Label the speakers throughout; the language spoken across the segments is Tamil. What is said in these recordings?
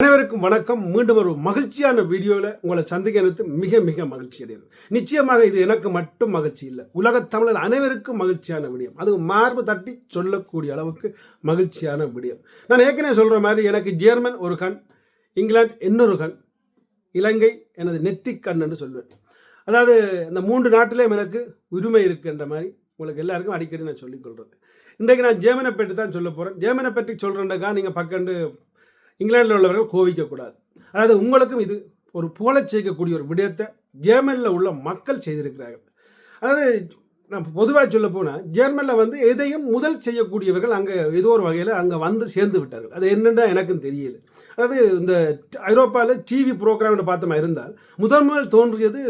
Speaker 1: அனைவருக்கும் வணக்கம். மீண்டும் ஒரு மகிழ்ச்சியான வீடியோவில் உங்களை சந்திக்கிறது மிக மிக மகிழ்ச்சி அடைகிறது. நிச்சயமாக இது எனக்கு மட்டும் மகிழ்ச்சி இல்லை. உலகத் தமிழர் அனைவருக்கும் மகிழ்ச்சியான விடயம். அது மார்பு தட்டி சொல்லக்கூடிய அளவுக்கு மகிழ்ச்சியான விடயம். நான் ஏற்கனவே சொல்கிற மாதிரி எனக்கு ஜெர்மன் ஒரு கண் இங்கிலாந்து இன்னொரு கண் இலங்கை எனது நெத்தி கண் என்று சொல்வேன். அதாவது இந்த மூன்று நாட்டிலேயும் எனக்கு உரிமை இருக்குன்ற மாதிரி உங்களுக்கு எல்லாருக்கும் அடிக்கடி நான் சொல்லிக்கொள்கிறது இன்றைக்கு நான் ஜேமனை பற்றி தான் சொல்ல போகிறேன் ஜேமனை பற்றி சொல்கிறேன்டக்கா நீங்கள் பக்கண்டு இங்கிலாந்தில் உள்ளவர்கள் கோவிக்கக்கூடாது. அதாவது உங்களுக்கும் இது ஒரு புகழச் செய்யக்கூடிய ஒரு விடயத்தை ஜேர்மனில் உள்ள மக்கள் செய்திருக்கிறார்கள். அதாவது நான் பொதுவாக சொல்ல போனால் ஜெர்மனில் வந்து எதையும் முதல் செய்யக்கூடியவர்கள் அங்கே ஏதோ ஒரு வகையில் அங்கே வந்து சேர்ந்து விட்டார்கள். அது என்னென்னா எனக்கும் தெரியல. அதாவது இந்த ஐரோப்பாவில் டிவி ப்ரோக்ராம்னு பார்த்தோமா இருந்தால் முதல் முதல் தோன்றியது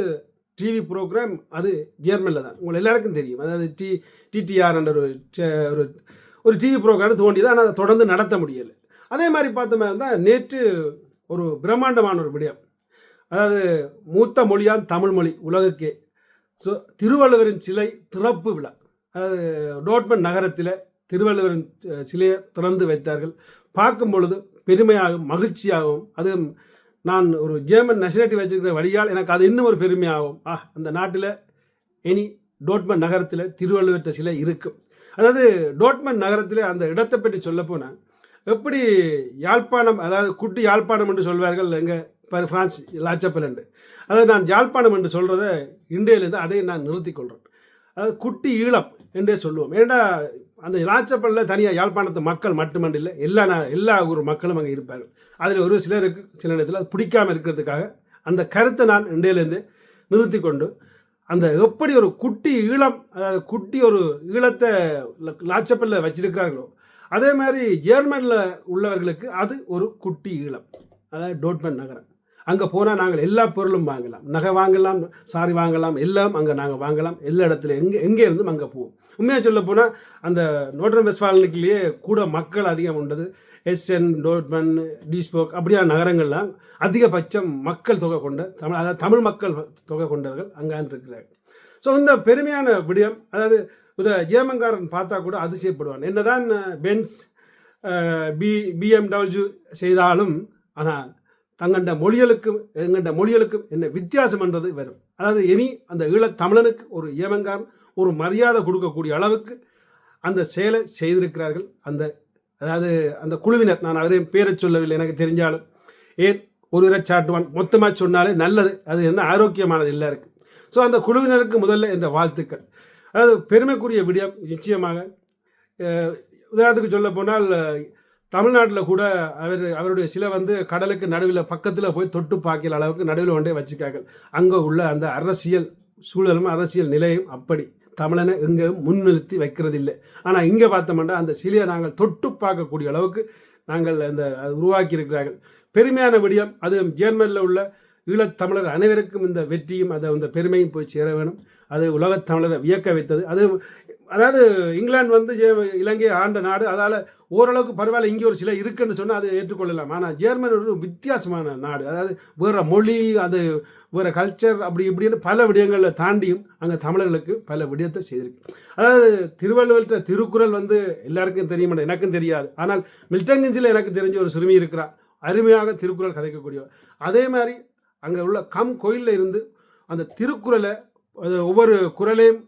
Speaker 1: டிவி ப்ரோக்ராம் அது ஜெர்மனில் தான். உங்களை எல்லாருக்கும் தெரியும். அதாவது டி டிடிஆர் என்ற ஒரு ஒரு ஒரு டிவி ப்ரோக்ராம் தோண்டியது ஆனால் அதை தொடர்ந்து நடத்த முடியலை. அதே மாதிரி பார்த்தோமா இருந்தால் நேற்று ஒரு பிரம்மாண்டமான ஒரு விடயம். அதாவது மூத்த மொழியான் தமிழ் மொழி உலகுக்கே. ஸோ திருவள்ளுவரின் சிலை திறப்பு விழா. அதாவது டோட்மன் நகரத்தில் திருவள்ளுவரின் சிலையை திறந்து வைத்தார்கள். பார்க்கும் பொழுது பெருமையாகவும் மகிழ்ச்சியாகவும் அதுவும் நான் ஒரு ஜெர்மன் நேஷனாலிட்டி வச்சுருக்கிற வழியால் எனக்கு அது இன்னும் ஒரு பெருமையாகும் ஆ அந்த நாட்டில் இனி டோட்மன் நகரத்தில் திருவள்ளுவர் சிலை இருக்கும். அதாவது டோட்மன் நகரத்தில் அந்த இடத்தை பற்றி சொல்லப்போனால் எப்படி யாழ்ப்பாணம் அதாவது குட்டி யாழ்ப்பாணம் என்று சொல்வார்கள் எங்கள் பிரான்ஸ் லாச்சப்பல் என்று. அதாவது நான் யாழ்ப்பாணம் என்று சொல்கிறத இந்தியிலேருந்து அதை நான் நிறுத்தி கொள்கிறேன் அதாவது குட்டி ஈழம் என்றே சொல்லுவோம். ஏன்னா அந்த லாச்சப்பலில் தனியாக யாழ்ப்பாணத்து மக்கள் மட்டுமன்றில்லை எல்லா நான் எல்லா ஊர் மக்களும் அங்கே இருப்பார்கள். அதில் ஒரு சிலருக்கு சில நேரத்தில் அது பிடிக்காமல் இருக்கிறதுக்காக அந்த கருத்தை நான் இந்தியிலேருந்து நிறுத்தி கொண்டு அந்த எப்படி ஒரு குட்டி ஈழம் அதாவது குட்டி ஒரு ஈழத்தை லாச்சப்பல்ல வச்சிருக்கிறார்களோ அதே மாதிரி ஜெர்மனியில் உள்ளவர்களுக்கு அது ஒரு குட்டி ஈழம் அதாவது டோட்மன் நகரம். அங்கே போனால் நாங்கள் எல்லா பொருளும் வாங்கலாம். நகை வாங்கலாம் சாரி வாங்கலாம் எல்லாம் அங்கே நாங்கள் வாங்கலாம். எல்லா இடத்துல எங்கே எங்கே இருந்தும் அங்கே போவோம். உண்மையாக சொல்ல போனால் அந்த நோட்டன் வெஸ்ட்பாலனுக்குள்ளேயே கூட மக்கள் அதிகம் உண்டது. எஸ்என் டோட்மன் டீஸ்போக் அப்படியான நகரங்கள்லாம் அதிகபட்சம் மக்கள் தொகை கொண்ட தமிழ் அதாவது தமிழ் மக்கள் தொகை கொண்டவர்கள் அங்கான் இருக்கிறார்கள். ஸோ இந்த பெருமையான விடயம் அதாவது இதை ஜேமங்காரன் பார்த்தா கூட அதிசயப்படுவான். என்னதான் பென்ஸ் பி பிஎம்டபிள்யூ செய்தாலும் ஆனால் தங்கண்ட மொழிகளுக்கும் எங்கண்ட மொழிகளுக்கும் என்ன வித்தியாசம் என்றது வரும் அதாவது இனி அந்த ஈழத்தமிழனுக்கு ஒரு ஏமங்காரன் ஒரு மரியாதை கொடுக்கக்கூடிய அளவுக்கு அந்த செயலை செய்திருக்கிறார்கள். அந்த அதாவது அந்த குழுவினர் நான் அவரையும் பேரை சொல்லவில்லை எனக்கு தெரிஞ்சாலும். ஏன்? ஒரு இறச்சாட்டுவான். மொத்தமாக சொன்னாலே நல்லது. அது என்ன ஆரோக்கியமானது எல்லாருக்கும் ஸோ அந்த குழுவினருக்கு முதல்ல என்ற வாழ்த்துக்கள். அதாவது பெருமைக்குரிய விடயம் நிச்சயமாக. உதாரணத்துக்கு சொல்ல போனால் தமிழ்நாட்டில் கூட அவர் அவருடைய சிலை வந்து கடலுக்கு நடுவில் பக்கத்தில் போய் தொட்டு பார்க்கிற அளவுக்கு நடுவில் ஒன்றே வச்சுக்கார்கள் அங்கே உள்ள அந்த அரசியல் சூழலும் அரசியல் நிலையும் அப்படி. தமிழனை எங்கேயும் முன்னிறுத்தி வைக்கிறதில்லை. ஆனால் இங்கே பார்த்தோம்னா அந்த சிலையை நாங்கள் தொட்டு பார்க்கக்கூடிய அளவுக்கு நாங்கள் அந்த உருவாக்கியிருக்கிறார்கள். உருவாக்கி இருக்கிறார்கள் பெருமையான விடியம் அது ஜேர்மனில் உள்ள ஈழத்தமிழர் அனைவருக்கும் இந்த வெற்றியும் அதை அந்த பெருமையும் போய் சேர வேணும். அது உலகத்தமிழரை வியக்க வைத்தது. அது அதாவது இங்கிலாந்து வந்து இலங்கை ஆண்ட நாடு. அதால் ஓரளவுக்கு பரவாயில்ல. இங்கே ஒரு சில இருக்குன்னு சொன்னால் அதை ஏற்றுக்கொள்ளலாம். ஆனால் ஜெர்மன் ஒரு வித்தியாசமான நாடு. அதாவது வேறு மொழி அது வேறு கல்ச்சர் அப்படி இப்படின்னு பல விடயங்களை தாண்டியும் அங்கே தமிழர்களுக்கு பல விடயத்தை செய்திருக்கு. அதாவது திருவள்ளுவர்கிட்ட திருக்குறள் வந்து எல்லாருக்கும் தெரியும்? எனக்கும் தெரியாது. ஆனால் மில்டங்கின்ஸில் எனக்கு தெரிஞ்ச ஒரு சிறுமி இருக்கிறா. அருமையாக திருக்குறள் கதைக்கக்கூடியவர் அதே மாதிரி அங்கே உள்ள கம் கோயிலில் இருந்து அந்த திருக்குறளை அது ஒவ்வொரு குறளையும்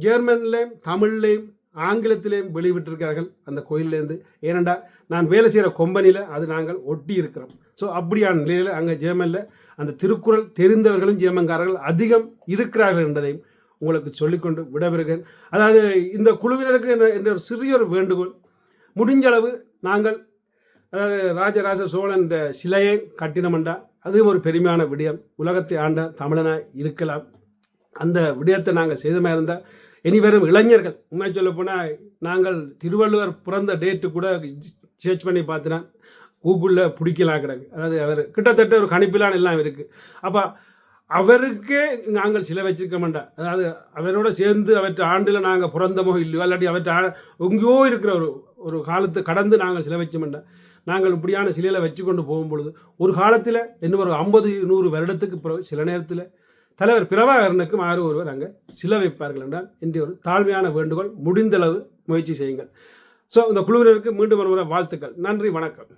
Speaker 1: ஜெர்மன்லேயும் தமிழ்லேயும் ஆங்கிலத்திலேயும் வெளிவிட்டிருக்கிறார்கள் அந்த கோயிலேருந்து ஏனெண்டா நான் வேலை செய்கிற கொம்பனியில் அது நாங்கள் ஒட்டி இருக்கிறோம். ஸோ அப்படியான நிலையில் அங்கே ஜெர்மனில் அந்த திருக்குறள் தெரிந்தவர்களும் ஜெர்மன்காரர்கள் அதிகம் இருக்கிறார்கள் என்பதையும் உங்களுக்கு சொல்லிக்கொண்டு விடைபெறுகிறேன். அதாவது இந்த குழுவினருக்கு என்ற- என்ற ஒரு சிறிய ஒரு வேண்டுகோள் முடிஞ்சளவு நாங்கள் அதாவது ராஜராஜ சோழன் சிலையை கட்டினமண்டா அதுவும் ஒரு பெருமையான விடயம். உலகத்தை ஆண்ட தமிழனாக இருக்கலாம். அந்த விடயத்தை நாங்கள் செய்தமாக இருந்தால் இனி வெறும் இளைஞர்கள். உண்மை சொல்ல போனால் நாங்கள் திருவள்ளுவர் பிறந்த டேட்டு கூட சர்ச் பண்ணி பார்த்தினா கூகுளில் பிடிக்கலாம் கிடக்கு. அதாவது அவர் கிட்டத்தட்ட ஒரு கணிப்பிலான எல்லாம் இருக்குது அப்போ அவருக்கே நாங்கள் சிலை வச்சிருக்க மாட்டோம் அதாவது அவரோட சேர்ந்து அவற்றை ஆண்டில் நாங்கள் பிறந்தமோ இல்லையோ இல்லாட்டி அவற்றை எங்கேயோ இருக்கிற ஒரு ஒரு காலத்தை கடந்து நாங்கள் சிலை வச்ச மாட்டோம் நாங்கள் இப்படியான சிலையில் வச்சு கொண்டு போகும் பொழுது ஒரு காலத்தில் இன்னும் ஒரு ஐம்பது நூறு வருடத்துக்கு பிறகு சில நேரத்தில் தலைவர் பிரபாகரனுக்கும் ஆறு ஒருவர் அங்கே சில வைப்பார்கள் என்றால் இன்றைய ஒரு தாழ்மையான வேண்டுகோள் முடிந்தளவு முயற்சி செய்யுங்கள். ஸோ இந்த குழுவினருக்கு மீண்டும் ஒரு முறை வாழ்த்துக்கள். நன்றி வணக்கம்.